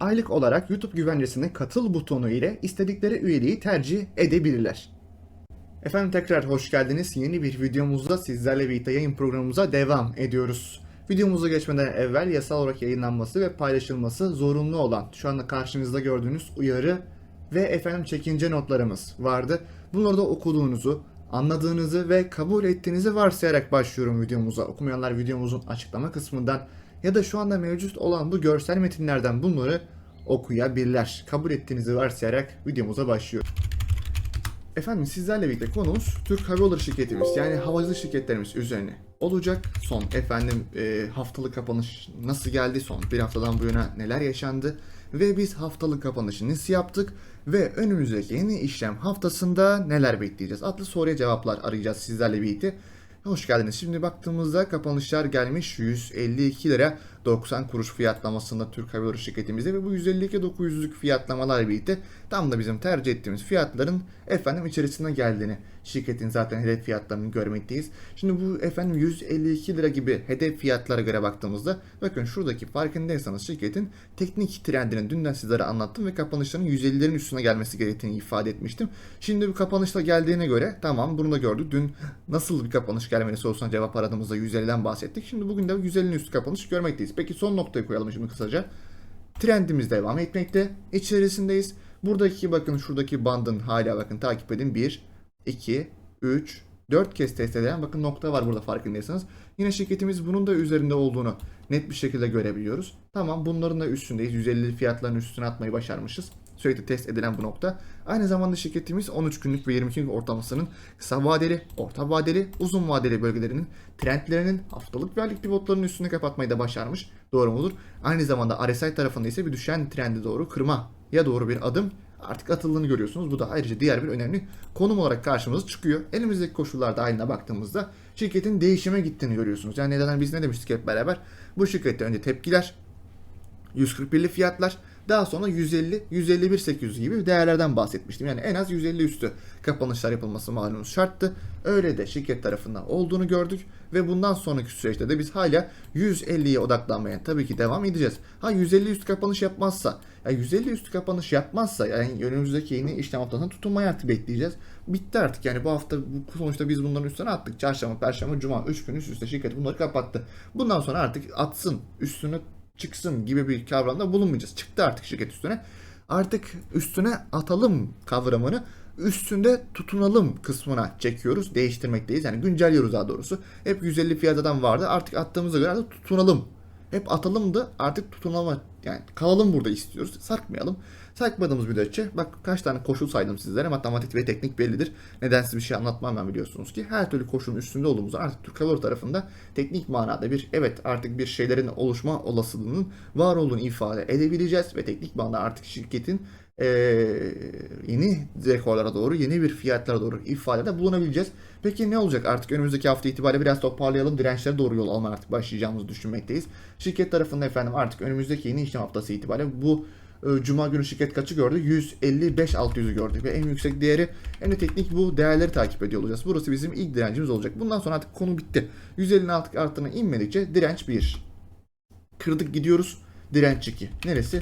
aylık olarak YouTube güvencesine katıl butonu ile istedikleri üyeliği tercih edebilirler. Efendim tekrar hoş geldiniz. Yeni bir videomuzda sizlerle birlikte yayın programımıza devam ediyoruz. Videomuza geçmeden evvel yasal olarak yayınlanması ve paylaşılması zorunlu olan şu anda karşınızda gördüğünüz uyarı ve efendim çekince notlarımız vardı. Bunları da okuduğunuzu, anladığınızı ve kabul ettiğinizi varsayarak başlıyorum videomuza. Okumayanlar videomuzun açıklama kısmından ya da şu anda mevcut olan bu görsel metinlerden bunları okuyabilirler. Kabul ettiğinizi varsayarak videomuza başlıyorum. Efendim sizlerle birlikte konumuz Türk Hava Yolları şirketimiz yani havacılık şirketlerimiz üzerine olacak. Son efendim e, haftalık kapanış nasıl geldi son bir haftadan bu yana neler yaşandı ve biz haftalık kapanışı nasıl yaptık ve önümüzdeki yeni işlem haftasında neler bekleyeceğiz adlı soruya cevaplar arayacağız sizlerle birlikte. Hoş geldiniz. Şimdi baktığımızda kapanışlar gelmiş 152 lira 90 kuruş fiyatlamasında Türk Hava Yolları şirketimizde ve bu 152 900'lük fiyatlamalar birlikte tam da bizim tercih ettiğimiz fiyatların efendim içerisine geldiğini şirketin zaten hedef fiyatlarını görmekteyiz. Şimdi bu efendim 152 lira gibi hedef fiyatlara göre baktığımızda bakın şuradaki farkındaysanız şirketin teknik trendinin dünden sizlere anlattım ve kapanışların 150'lerin üstüne gelmesi gerektiğini ifade etmiştim. Şimdi bu kapanışla geldiğine göre tamam bunu da gördük. Dün nasıl bir kapanış gelmeli sorusuna cevap aradığımızda 150'den bahsettik. Şimdi bugün de 150'nin üstü kapanış görmekteyiz. Peki son noktayı koyalım şimdi kısaca. Trendimiz devam etmekte. İçerisindeyiz. Buradaki bakın şuradaki bandın hala bakın takip edin. 1, 2, 3, 4 kez test edilen bakın nokta var burada farkındaysanız. Yine şirketimiz bunun da üzerinde olduğunu net bir şekilde görebiliyoruz. Tamam bunların da üstündeyiz. 150 fiyatların üstüne atmayı başarmışız. Sürekli test edilen bu nokta. Aynı zamanda şirketimiz 13 günlük ve 22 günlük ortalamasının kısa vadeli, orta vadeli, uzun vadeli bölgelerinin trendlerinin haftalık ve aylık pivotlarının üstünü kapatmayı da başarmış. Doğru mudur? Aynı zamanda RSI tarafında ise bir düşen trendi doğru kırma ya doğru bir adım artık atıldığını görüyorsunuz. Bu da ayrıca diğer bir önemli konum olarak karşımıza çıkıyor. Elimizdeki koşullar dahiline baktığımızda şirketin değişime gittiğini görüyorsunuz. Yani neden biz ne demiştik hep beraber? Bu şirkette önce tepkiler, 141'li fiyatlar, daha sonra 150, 151 800 gibi değerlerden bahsetmiştim. Yani en az 150 üstü kapanışlar yapılması malumunuz şarttı. Öyle de şirket tarafından olduğunu gördük ve bundan sonraki süreçte de biz hala 150'ye odaklanmaya tabii ki devam edeceğiz. Ha 150 üstü kapanış yapmazsa, ya 150 üstü kapanış yapmazsa yani önümüzdeki yeni işlem haftasında tutunmayı artık bekleyeceğiz. Bitti artık yani bu hafta bu sonuçta biz bunların üstüne attık. Çarşamba, Perşembe, Cuma 3 gün üst üste şirket bunları kapattı. Bundan sonra artık atsın, üstüne çıksın gibi bir kavramda bulunmayacağız. Çıktı artık şirket üstüne. Artık üstüne atalım kavramını üstünde tutunalım kısmına çekiyoruz. Değiştirmekteyiz. Yani güncelliyoruz daha doğrusu. Hep 150 fiyatadan vardı. Artık attığımıza göre artık tutunalım. Hep atalım da artık tutunalım. Yani kalalım burada istiyoruz. Sarkmayalım. Saymadığımız müddetçe bak kaç tane koşul saydım sizlere. Matematik ve teknik bellidir. Nedensiz bir şey anlatmam ben biliyorsunuz ki. Her türlü koşulun üstünde olduğumuzu artık Türk Hava tarafında teknik manada bir evet artık bir şeylerin oluşma olasılığının var olduğunu ifade edebileceğiz ve teknik manada artık şirketin eee, yeni rekorlara doğru, yeni bir fiyatlara doğru ifadede bulunabileceğiz. Peki ne olacak artık önümüzdeki hafta itibariyle biraz toparlayalım. Dirençlere doğru yol almaya artık başlayacağımızı düşünmekteyiz. Şirket tarafında efendim artık önümüzdeki yeni işlem haftası itibariyle bu Cuma günü şirket kaçı gördü? 155 600'ü gördük ve en yüksek değeri en de teknik bu değerleri takip ediyor olacağız. Burası bizim ilk direncimiz olacak. Bundan sonra artık konu bitti. 150'nin artık altına inmedikçe direnç 1. Kırdık gidiyoruz. Direnç 2. Neresi?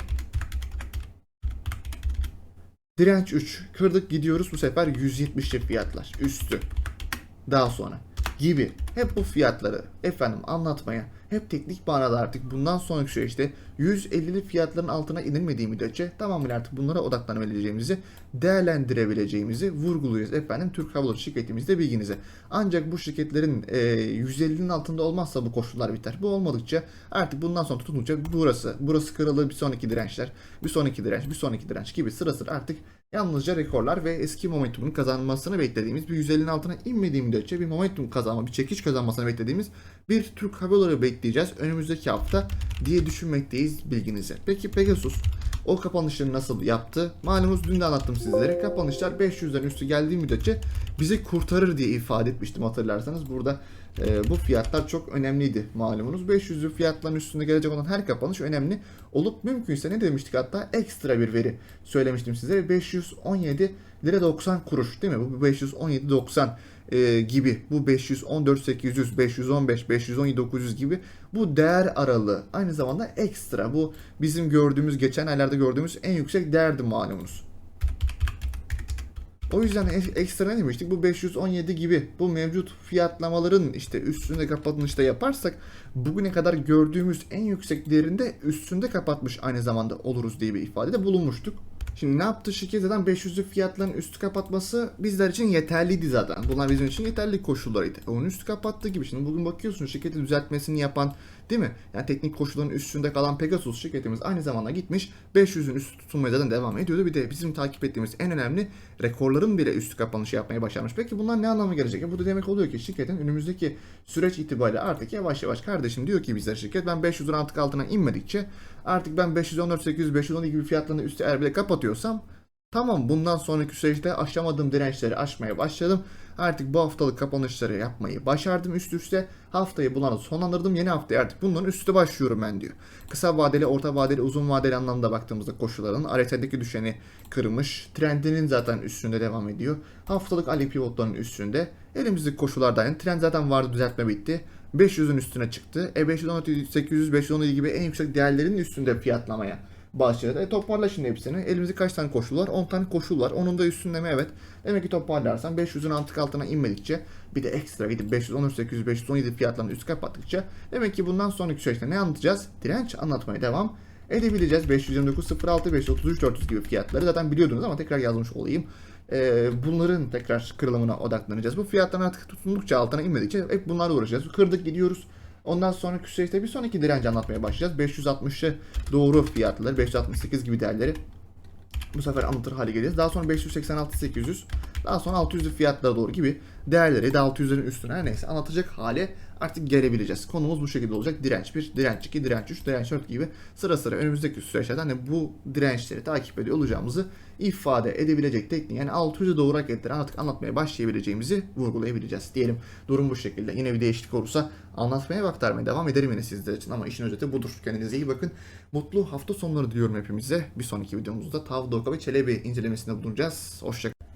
Direnç 3. Kırdık gidiyoruz bu sefer 170'li fiyatlar. Üstü. Daha sonra gibi hep bu fiyatları efendim anlatmaya hep teknik manada artık bundan sonraki süreçte 150'li fiyatların altına inilmediği müddetçe tamamıyla artık bunlara odaklanabileceğimizi değerlendirebileceğimizi vurguluyoruz efendim Türk Hava şirketimizde bilginize. Ancak bu şirketlerin e, 150'nin altında olmazsa bu koşullar biter. Bu olmadıkça artık bundan sonra tutununca burası, burası kırılır bir sonraki dirençler, bir sonraki direnç, bir sonraki direnç gibi sıra sıra artık Yalnızca rekorlar ve eski momentumun kazanmasını beklediğimiz bir 150'nin altına inmediği müddetçe bir momentum kazanma, bir çekiş kazanmasını beklediğimiz bir Türk Hava bekleyeceğiz önümüzdeki hafta diye düşünmekteyiz bilginize. Peki Pegasus o kapanışları nasıl yaptı? Malumunuz dün de anlattım sizlere. Kapanışlar 500'lerin üstü geldiği müddetçe bizi kurtarır diye ifade etmiştim hatırlarsanız. Burada e, bu fiyatlar çok önemliydi malumunuz. 500'lü fiyatların üstünde gelecek olan her kapanış önemli olup mümkünse ne demiştik hatta ekstra bir veri söylemiştim size. 517 lira 90 kuruş değil mi? Bu 517.90 e, gibi bu 514 800 515 517 900 gibi bu değer aralığı aynı zamanda ekstra bu bizim gördüğümüz geçen aylarda gördüğümüz en yüksek değerdi malumunuz. O yüzden ekstra ne demiştik? Bu 517 gibi bu mevcut fiyatlamaların işte üstünde kapanışta yaparsak bugüne kadar gördüğümüz en yüksek değerinde üstünde kapatmış aynı zamanda oluruz diye bir ifadede bulunmuştuk. Şimdi ne yaptı şirket zaten 500'lü fiyatların üstü kapatması bizler için yeterliydi zaten. Bunlar bizim için yeterli koşullarıydı. Onun üstü kapattığı gibi şimdi bugün bakıyorsun şirketi düzeltmesini yapan değil mi? Yani teknik koşulların üstünde kalan Pegasus şirketimiz aynı zamanda gitmiş 500'ün üstü tutulmaya zaten devam ediyordu. Bir de bizim takip ettiğimiz en önemli rekorların bile üstü kapanışı yapmaya başarmış. Peki bunlar ne anlama gelecek? E bu da demek oluyor ki şirketin önümüzdeki süreç itibariyle artık yavaş yavaş kardeşim diyor ki bizler şirket ben 500'ün artık altına inmedikçe artık ben 514 800 512 gibi fiyatlarını üstü eğer bile kapatıyorsam Tamam bundan sonraki süreçte aşamadığım dirençleri aşmaya başladım. Artık bu haftalık kapanışları yapmayı başardım üst üste. Haftayı bunlarla sonlandırdım. Yeni haftaya artık bunların üstü başlıyorum ben diyor. Kısa vadeli, orta vadeli, uzun vadeli anlamda baktığımızda koşulların RSI'deki düşeni kırmış. Trendinin zaten üstünde devam ediyor. Haftalık Ali pivotların üstünde. Elimizdeki koşullarda yani trend zaten vardı düzeltme bitti. 500'ün üstüne çıktı. E 516, 800, 517 gibi en yüksek değerlerin üstünde fiyatlamaya başladı. E toparla şimdi hepsini. Elimizde kaç tane koşul var? 10 tane koşul var. Onun da üstünde mi? Evet. Demek ki toparlarsan 500'ün antık altına inmedikçe bir de ekstra gidip 513, 800, 517 fiyatlarını üst kapattıkça demek ki bundan sonraki süreçte ne anlatacağız? Direnç anlatmaya devam edebileceğiz. 529, 06, 533, 400 gibi fiyatları zaten biliyordunuz ama tekrar yazmış olayım. Ee, bunların tekrar kırılımına odaklanacağız. Bu fiyatların artık tutundukça altına inmedikçe hep bunlarla uğraşacağız. Kırdık gidiyoruz. Ondan sonraki süreçte bir sonraki direnci anlatmaya başlayacağız. 560'ı doğru fiyatları, 568 gibi değerleri bu sefer anlatır hale geleceğiz. Daha sonra 586 800, daha sonra 600'lü fiyatlara doğru gibi değerleri de 600'lerin üstüne her neyse anlatacak hale artık gelebileceğiz. Konumuz bu şekilde olacak. Direnç 1, direnç 2, direnç 3, direnç 4 gibi sıra sıra önümüzdeki süreçlerde hani bu dirençleri takip ediyor olacağımızı ifade edebilecek tekniği yani 600'e doğru hareketleri artık anlatmaya başlayabileceğimizi vurgulayabileceğiz. Diyelim durum bu şekilde. Yine bir değişiklik olursa anlatmaya ve aktarmaya devam ederim yine sizler için ama işin özeti budur. Kendinize iyi bakın. Mutlu hafta sonları diliyorum hepimize. Bir sonraki videomuzda Tav Doka ve Çelebi incelemesinde bulunacağız. Hoşçakalın.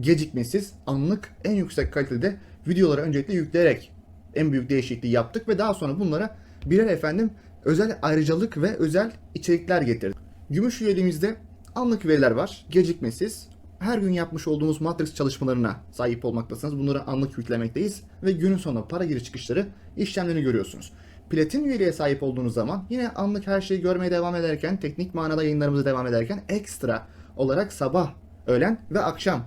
gecikmesiz, anlık, en yüksek kalitede videoları öncelikle yükleyerek en büyük değişikliği yaptık ve daha sonra bunlara birer efendim özel ayrıcalık ve özel içerikler getirdik. Gümüş üyeliğimizde anlık veriler var, gecikmesiz, her gün yapmış olduğumuz Matrix çalışmalarına sahip olmaktasınız. Bunları anlık yüklemekteyiz ve günün sonunda para giriş çıkışları işlemlerini görüyorsunuz. Platin üyeliğe sahip olduğunuz zaman yine anlık her şeyi görmeye devam ederken, teknik manada yayınlarımıza devam ederken ekstra olarak sabah, öğlen ve akşam